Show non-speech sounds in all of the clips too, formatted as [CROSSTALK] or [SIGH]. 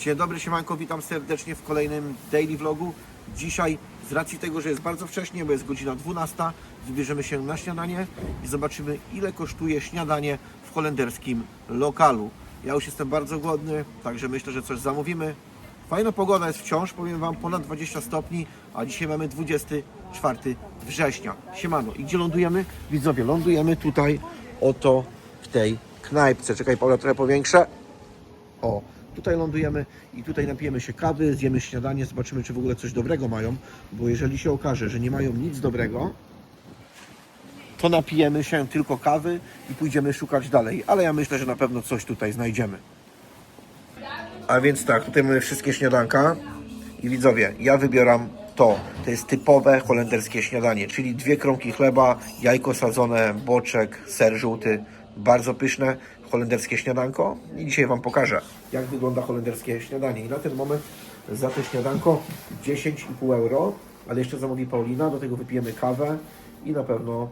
Dzień dobry, siemanko, witam serdecznie w kolejnym daily vlogu. Dzisiaj z racji tego, że jest bardzo wcześnie, bo jest godzina 12, wybierzemy się na śniadanie i zobaczymy ile kosztuje śniadanie w holenderskim lokalu. Ja już jestem bardzo głodny, także myślę, że coś zamówimy. Fajna pogoda jest wciąż, powiem Wam, ponad 20 stopni, a dzisiaj mamy 24 września. Siemano, i gdzie lądujemy? Widzowie, lądujemy tutaj, oto w tej knajpce. Czekaj, Paula, trochę powiększę. O, tutaj lądujemy i tutaj napijemy się kawy, zjemy śniadanie, zobaczymy, czy w ogóle coś dobrego mają, bo jeżeli się okaże, że nie mają nic dobrego, to napijemy się tylko kawy i pójdziemy szukać dalej, ale ja myślę, że na pewno coś tutaj znajdziemy. A więc tak, tutaj mamy wszystkie śniadanka i widzowie, ja wybieram to. To jest typowe holenderskie śniadanie, czyli dwie kromki chleba, jajko sadzone, boczek, ser żółty, bardzo pyszne holenderskie śniadanko i dzisiaj Wam pokażę, jak wygląda holenderskie śniadanie. I na ten moment za to śniadanko 10,5 euro, ale jeszcze zamówi Paulina, do tego wypijemy kawę i na pewno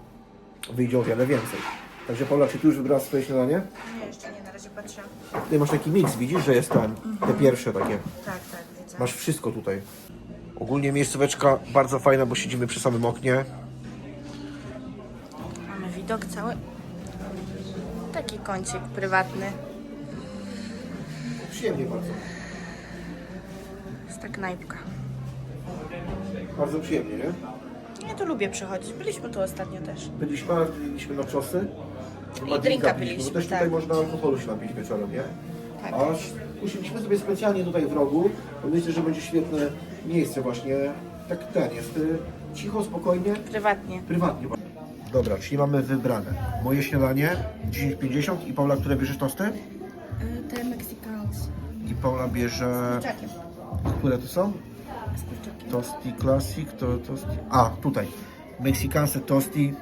wyjdzie o wiele więcej. Także Paula, czy Ty już wybrałaś swoje śniadanie? Nie, jeszcze nie, na razie patrzę. Tutaj masz taki miks, widzisz, że jest ten, te pierwsze takie. Tak, tak, widzę. Masz wszystko tutaj. Ogólnie miejscóweczka bardzo fajna, bo siedzimy przy samym oknie. Mamy widok cały. Taki kącik prywatny. Przyjemnie bardzo. Jest ta knajpka. Bardzo przyjemnie, nie? Ja tu lubię przychodzić. Byliśmy tu ostatnio też. Byliśmy, ale byliśmy na czosy. I drinka Bo piliśmy, też tutaj tak. można alkoholu się napić wieczorem, nie? Tak. A usiedliśmy sobie specjalnie tutaj w rogu, bo myślę, że będzie świetne miejsce właśnie. Tak ten, jest y, cicho, spokojnie, Prywatnie. prywatnie. Dobra, czyli mamy wybrane. Moje śniadanie 10,50 i Paula, które bierzesz tosty? Te Mexicans. I Paula bierze... Czakiem. Które to są? Z kurczakiem. Tosti Classic, to tosti... A, tutaj. Mexicanse tosti,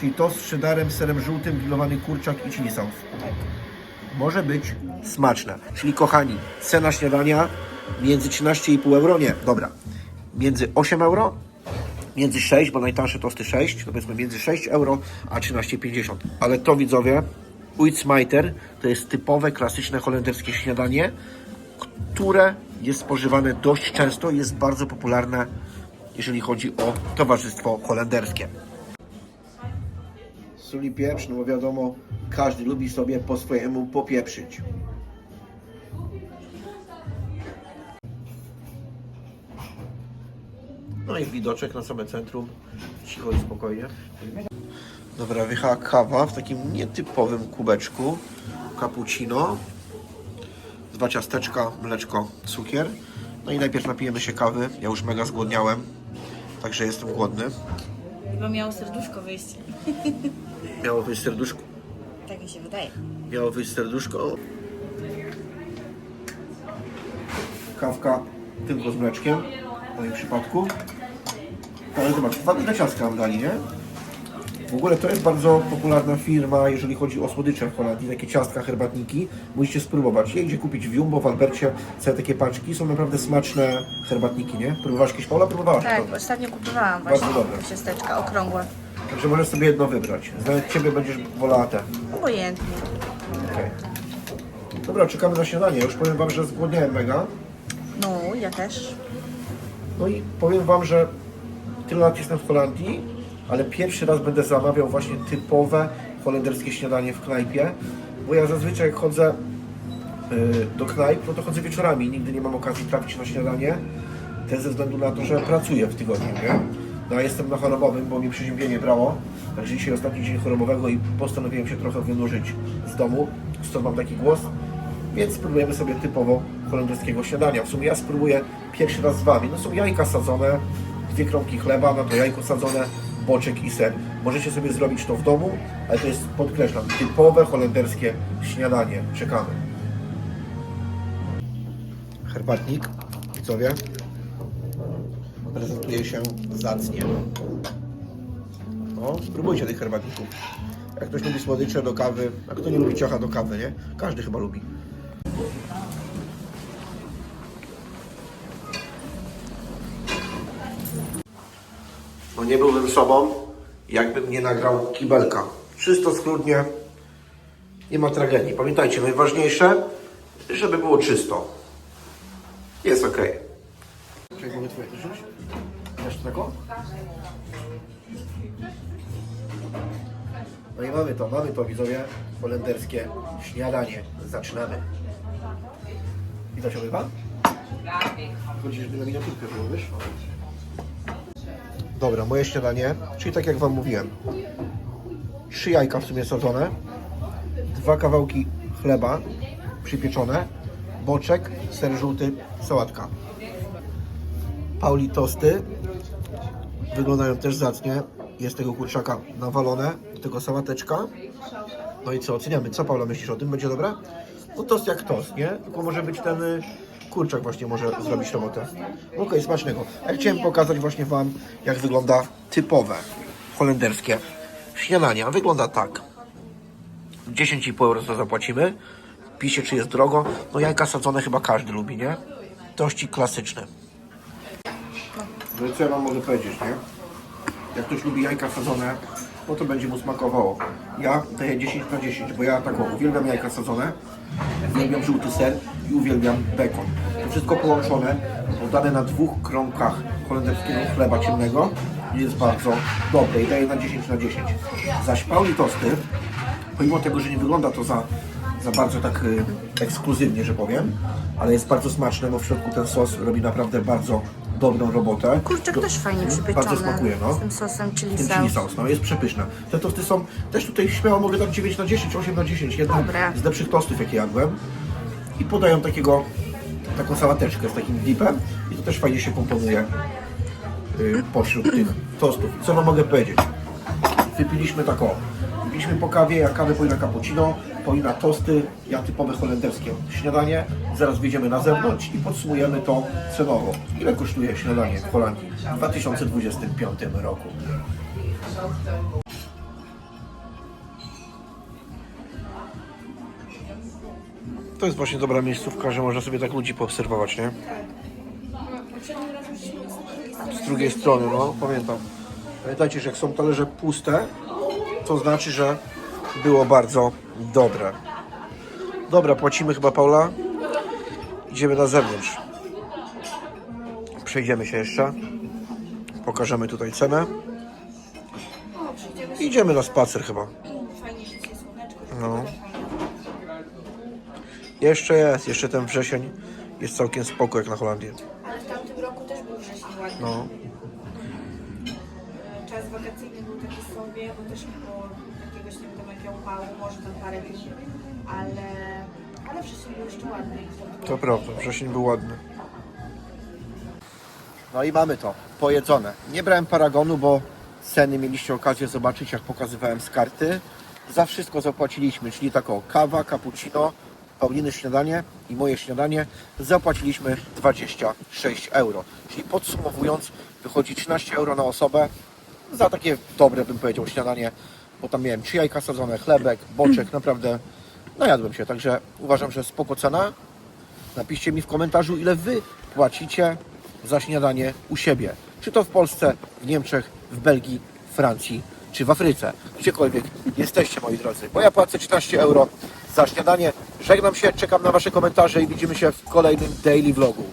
czyli tost z cheddarem, serem żółtym, grillowany kurczak i chili sauce. Tak. Może być smaczne. Czyli kochani, cena śniadania między 13,5 euro, nie, dobra, między 8 euro, między 6, bo najtańsze tosty 6, to powiedzmy między 6 euro a 13,50. Ale to widzowie, Uitsmajter to jest typowe, klasyczne holenderskie śniadanie, które jest spożywane dość często jest bardzo popularne, jeżeli chodzi o towarzystwo holenderskie. Sól i pieprz, no bo wiadomo, każdy lubi sobie po swojemu popieprzyć. No i widoczek na same centrum, cicho i spokojnie. Dobra, wyjechała kawa w takim nietypowym kubeczku, cappuccino, dwa ciasteczka, mleczko, cukier. No i najpierw napijemy się kawy, ja już mega zgłodniałem, także jestem głodny. Chyba miało serduszko wyjść. [LAUGHS] Miało wyjść serduszko. Tak mi się wydaje. Miało wyjść serduszko. Kawka tylko z mleczkiem, w moim przypadku. Ale zobacz, duże ciastka nam dali, nie? W ogóle to jest bardzo popularna firma, jeżeli chodzi o słodycze w Holandii, takie ciastka, herbatniki. Musicie spróbować. Je idzie kupić w Jumbo, w Albercie, całe takie paczki. Są naprawdę smaczne herbatniki, nie? Próbowałaś jakieś Paula? Próbowałaś Tak, to. ostatnio kupowałam Bardzo właśnie dobre. ciasteczka okrągłe. Także możesz sobie jedno wybrać. Znając Ciebie będziesz wolała te. Obojętnie. Okej. Dobra, czekamy na śniadanie. Już powiem Wam, że zgłodniałem mega. No, ja też. No i powiem Wam, że tyle lat jestem w Holandii, ale pierwszy raz będę zamawiał właśnie typowe holenderskie śniadanie w knajpie, bo ja zazwyczaj jak chodzę y, do knajp, no to chodzę wieczorami, nigdy nie mam okazji trafić na śniadanie, też ze względu na to, że pracuję w tygodniu, nie? No a jestem na chorobowym, bo mi przeziębienie brało, także dzisiaj ostatni dzień chorobowego i postanowiłem się trochę wynurzyć z domu, stąd mam taki głos, więc spróbujemy sobie typowo holenderskiego śniadania. W sumie ja spróbuję pierwszy raz z Wami. No są jajka sadzone, dwie kromki chleba, na to jajko sadzone, boczek i ser. Możecie sobie zrobić to w domu, ale to jest, podkreślam, typowe holenderskie śniadanie. Czekamy. Herbatnik, widzowie, prezentuje się zacnie. No, spróbujcie tych herbatników. Jak ktoś lubi słodycze do kawy, a kto nie lubi ciocha do kawy, nie? Każdy chyba lubi. No nie byłbym sobą, jakbym nie nagrał kibelka. Czysto, schludnie, nie ma tragedii. Pamiętajcie, najważniejsze, żeby było czysto. Jest ok. Czekaj, mogę twoje też wziąć? Taką? No i mamy to, mamy to widzowie, holenderskie śniadanie. Zaczynamy. I to się chyba? Chodzisz na miniaturkę, wiesz? Dobra, moje śniadanie, czyli tak jak Wam mówiłem. Trzy jajka w sumie sadzone, dwa kawałki chleba przypieczone, boczek, ser żółty, sałatka. Pauli tosty wyglądają też zacnie. Jest tego kurczaka nawalone, tego sałateczka. No i co, oceniamy. Co Paula myślisz o tym? Będzie dobre? No tost jak tost, nie? Tylko może być ten y, kurczak właśnie może zrobić robotę. Okej, smacznego. Ja chciałem pokazać właśnie Wam, jak wygląda typowe holenderskie śniadanie. Wygląda tak. 10,5 euro za zapłacimy. Pisze, czy jest drogo. No jajka sadzone chyba każdy lubi, nie? Tościk klasyczny. No co ja Wam mogę powiedzieć, nie? Jak ktoś lubi jajka sadzone, no to będzie mu smakowało. Ja daję 10 na 10, bo ja tak uwielbiam jajka sadzone, uwielbiam żółty ser i uwielbiam bekon. To wszystko połączone, podane na dwóch kromkach holenderskiego chleba ciemnego jest bardzo dobre i daję na 10 na 10. Zaś Pauli tosty, pomimo tego, że nie wygląda to za, za bardzo tak y, ekskluzywnie, że powiem, ale jest bardzo smaczne, bo w środku ten sos robi naprawdę bardzo dobrą robotę. Kurczak Do- też fajnie przypieczony. Bardzo smakuje, no. Z tym sosem chili sauce. chili sauce, no jest przepyszne. Te tosty są, też tutaj śmiało mogę dać 9 na 10, 8 na 10. Jedne Dobre. z lepszych tostów, jakie jadłem. I podają takiego, taką sałateczkę z takim dipem i to też fajnie się komponuje y, pośród tych tostów. Co wam mogę powiedzieć? Wypiliśmy tak o, wypiliśmy po kawie, ja kawę Paulina cappuccino, Paulina tosty, ja typowe holenderskie śniadanie. Zaraz wyjdziemy na zewnątrz i podsumujemy to cenowo. Ile kosztuje śniadanie w Holandii w 2025 roku? To jest właśnie dobra miejscówka, że można sobie tak ludzi poobserwować, nie? Z drugiej strony, no, pamiętam. Pamiętajcie, że jak są talerze puste, to znaczy, że było bardzo dobre. Dobra, płacimy chyba, Paula. Idziemy na zewnątrz. Przejdziemy się jeszcze. Pokażemy tutaj cenę. Idziemy na spacer chyba. No. Jeszcze jest, jeszcze ten wrzesień jest całkiem spoko jak na Holandię. Ale w tamtym roku też był wrzesień ładny. No. Jakiegoś nie jakiego upału, może tam parę dni, ale, ale wrzesień był jeszcze ładny. To prawda, wrzesień był ładny. No i mamy to, pojedzone. Nie brałem paragonu, bo ceny mieliście okazję zobaczyć, jak pokazywałem z karty. Za wszystko zapłaciliśmy, czyli taką kawa, cappuccino, Pauliny śniadanie i moje śniadanie zapłaciliśmy 26 euro. Czyli podsumowując, wychodzi 13 euro na osobę za takie dobre, bym powiedział, śniadanie, bo tam miałem trzy jajka sadzone, chlebek, boczek, naprawdę najadłem się, także uważam, że spoko cena. Napiszcie mi w komentarzu, ile Wy płacicie za śniadanie u siebie. Czy to w Polsce, w Niemczech, w Belgii, Francji, czy w Afryce. Gdziekolwiek jesteście, moi drodzy. Bo ja płacę 13 euro za śniadanie. Żegnam się, czekam na Wasze komentarze i widzimy się w kolejnym daily vlogu.